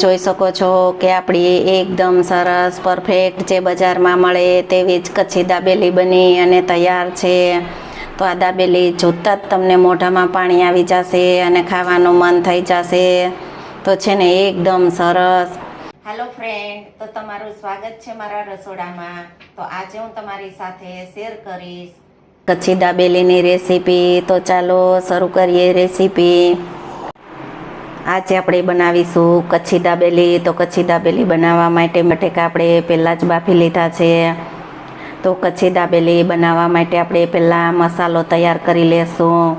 જોઈ શકો છો કે આપણી એકદમ સરસ પરફેક્ટ જે બજારમાં મળે તેવી જ કચ્છી દાબેલી બની અને તૈયાર છે. તો આ દાબેલી જોતાં જ તમને મોઢામાં પાણી આવી જશે અને ખાવાનું મન થઈ જશે. તો છે ને એકદમ સરસ. હેલો ફ્રેન્ડ તો તમારું સ્વાગત છે મારા રસોડામાં. તો આજે હું તમારી સાથે શેર કરીશ. કચ્છી દાબેલીની રેસીપી તો ચાલો શરૂ કરીએ રેસીપી આજે આપણે બનાવીશું કચ્છી દાબેલી. તો કચ્છી દાબેલી બનાવવા માટે બટેકા આપણે પહેલાં જ બાફી લીધા છે. તો કચ્છી દાબેલી બનાવવા માટે આપણે પહેલાં મસાલો તૈયાર કરી લેશું.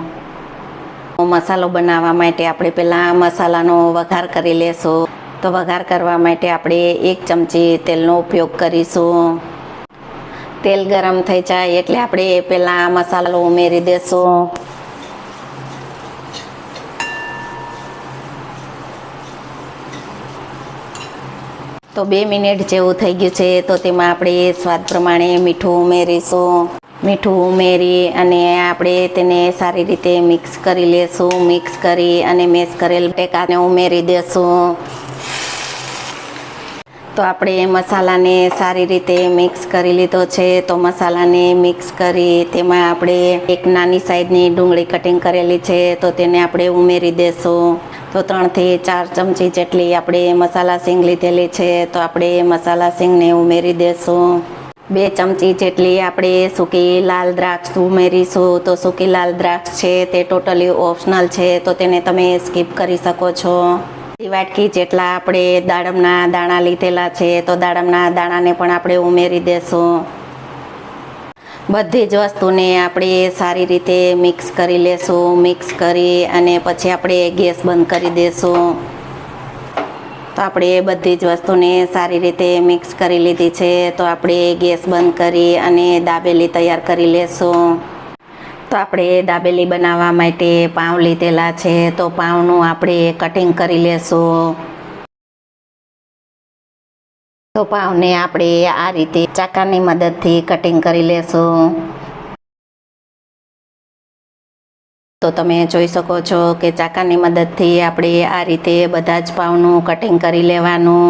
મસાલો બનાવવા માટે આપણે પહેલાં મસાલાનો વઘાર કરી લેશું. તો વઘાર કરવા માટે આપણે એક ચમચી તેલનો ઉપયોગ કરીશું. તેલ ગરમ થઈ જાય એટલે આપણે પહેલાં મસાલો ઉમેરી દેશું. તો બે મિનિટ જેવું થઈ ગયું છે, તો તેમાં આપણે સ્વાદ પ્રમાણે મીઠું ઉમેરીશું. મીઠું ઉમેરી અને આપણે તેને સારી રીતે મિક્સ કરી લેશું. મિક્સ કરી અને મેશ કરેલ ટેકાને ઉમેરી દેશું. તો આપણે મસાલાને સારી રીતે મિક્સ કરી લીધો છે. તો મસાલાને મિક્સ કરી તેમાં આપણે એક નાની સાઈઝની ડુંગળી કટિંગ કરેલી છે. તો તેને આપણે ઉમેરી દેશું. તો ત્રણથી ચાર ચમચી જેટલી આપણે મસાલા સિંગ લીધેલી છે. તો આપણે મસાલા સિંગને ઉમેરી દેશું. બે ચમચી જેટલી આપણે સૂકી લાલ દ્રાક્ષ ઉમેરીશું. તો સૂકી લાલ દ્રાક્ષ છે તે ટોટલી ઓપ્શનલ છે. તો તેને તમે સ્કીપ કરી શકો છો. વાટકી જેટલા આપણે દાડમના દાણા લીધેલા છે, તો દાડમના દાણાને પણ આપણે ઉમેરી દેશું. બધી જ વસ્તુને આપણે સારી રીતે મિક્સ કરી લેશું, મિક્સ કરી અને પછી આપણે ગેસ બંધ કરી દેશું. તો આપણે બધી જ વસ્તુને સારી રીતે મિક્સ કરી લીધી છે, તો આપણે ગેસ બંધ કરી અને દાબેલી તૈયાર કરી લેશું. તો આપણે દાબેલી બનાવવા માટે પાઉં લીધેલા છે, તો પાઉંનું આપણે કટિંગ કરી લેશું. તો પાવને આપણે આ રીતે ચાકાની મદદથી કટિંગ કરી લેશું. તો તમે જોઈ શકો છો કે ચાકાની મદદથી આપણે આ રીતે બધા જ પાવનું કટિંગ કરી લેવાનું.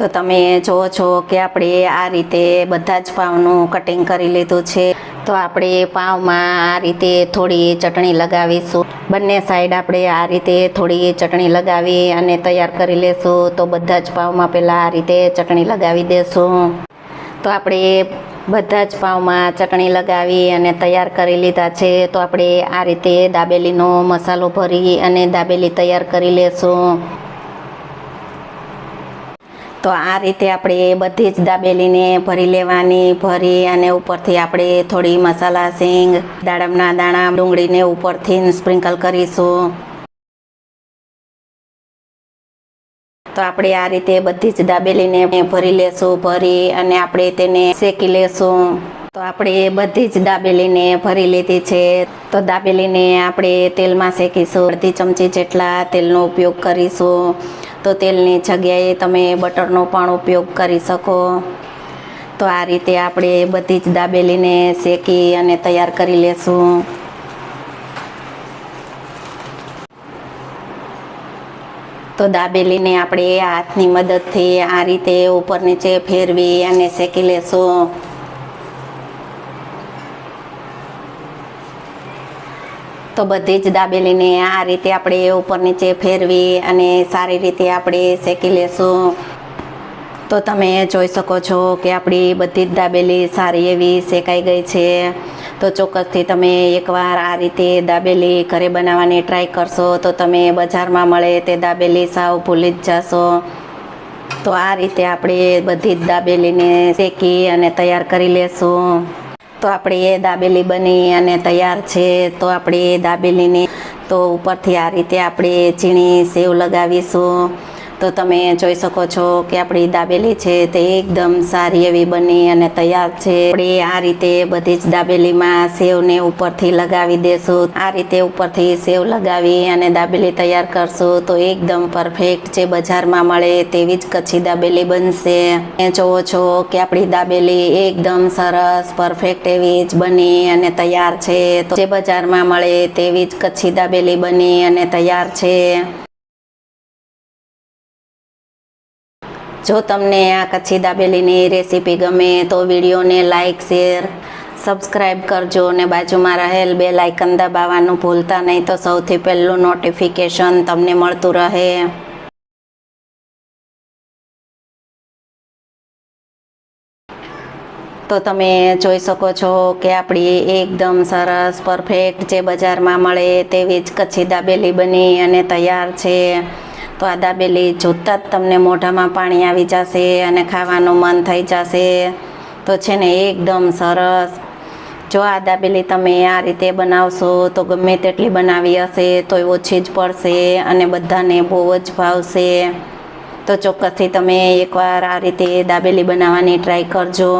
તો તમે જુઓ છો કે આપણે આ રીતે બધા જ પાવનું કટિંગ કરી લીધું છે. તો આપણે પાવમાં આ રીતે થોડી ચટણી લગાવીશું. બંને સાઈડ આપણે આ રીતે થોડી ચટણી લગાવી અને તૈયાર કરી લેશું. તો બધા જ પાવમાં પહેલાં આ રીતે ચટણી લગાવી દેશું. તો આપણે બધા જ પાવમાં ચટણી લગાવી અને તૈયાર કરી લીધા છે. તો આપણે આ રીતે દાબેલીનો મસાલો ભરી અને દાબેલી તૈયાર કરી લેશું. તો આ રીતે આપણે બધી જ દાબેલીને ભરી લેવાની, ભરી અને ઉપરથી આપણે થોડી મસાલા સિંગ દાડમના દાણા, ડુંગળીને ઉપરથી સ્પ્રિંકલ કરીશું. તો આપણે આ રીતે બધી જ દાબેલીને ભરી લેશું, ભરી અને આપણે તેને શેકી લેશું. તો આપણે બધી જ દાબેલીને ભરી લીધી છે. તો દાબેલીને આપણે તેલમાં શેકીશું. અડધી ચમચી જેટલા તેલનો ઉપયોગ કરીશું. તો તેલની જગ્યાએ તમે બટરનો પણ ઉપયોગ કરી શકો. તો આ રીતે આપણે બધી જ દાબેલીને શેકી અને તૈયાર કરી લેશું. તો દાબેલીને આપણે હાથની મદદથી આ રીતે ઉપર નીચે ફેરવી અને શેકી લેશું. તો બધી જ દાબેલીને આ રીતે આપણે ઉપર નીચે ફેરવી અને સારી રીતે આપણે શેકી લેશું. તો તમે જોઈ શકો છો કે આપણી બધી જ દાબેલી સારી એવી શેકાઈ ગઈ છે. તો ચોક્કસથી તમે એકવાર આ રીતે દાબેલી ઘરે બનાવવાની ટ્રાય કરશો તો તમે બજારમાં મળે તે દાબેલી સાવ ભૂલી જ જશો. તો આ રીતે આપણે બધી જ દાબેલીને શેકી અને તૈયાર કરી લેશું. તો આપણી એ દાબેલી બની અને તૈયાર છે, તો આપણે એ દાબેલીને, તો ઉપરથી આ રીતે આપણે ઝીણી સેવ લગાવીશું. તો તમે જોઈ શકો છો કે આપણી દાબેલી છે તે એકદમ સારી એવી બની અને તૈયાર છે. આપણે આ રીતે બધી જ દાબેલીમાં સેવને ઉપરથી લગાવી દેશું. આ રીતે ઉપરથી સેવ લગાવી અને દાબેલી તૈયાર કરશું તો એકદમ પરફેક્ટ જે બજારમાં મળે તેવી જ કચ્છી દાબેલી બનશે. એ જોવો છો કે આપણી દાબેલી એકદમ સરસ, પરફેક્ટ એવી જ બની અને તૈયાર છે. તો જે બજારમાં મળે તેવી જ કચ્છી દાબેલી બની અને તૈયાર છે. જો તમને આ કચ્છી દાબેલીની રેસીપી ગમે તો વિડીયોને લાઇક શેર સબસ્ક્રાઈબ કરજો અને બાજુમાં રહેલ બે લાઇકન દબાવવાનું ભૂલતા નહીં તો સૌથી પહેલું નોટિફિકેશન તમને મળતું રહે. તો તમે જોઈ શકો છો કે આપણી એકદમ સરસ, પરફેક્ટ જે બજારમાં મળે તેવી જ કચ્છી દાબેલી બની અને તૈયાર છે. તો આ દાબેલી જોતા જ તમને મોઢામાં પાણી આવી જશે અને ખાવાનું મન થઈ જશે. તો છે ને એકદમ સરસ. જો આ દાબેલી તમે આ રીતે બનાવશો તો ગમે તેટલી બનાવી હશે તો ઓછી જ પડશે અને બધાને બહુ જ ભાવશે. તો ચોક્કસથી તમે એકવાર આ રીતે દાબેલી બનાવવાની ટ્રાય કરજો.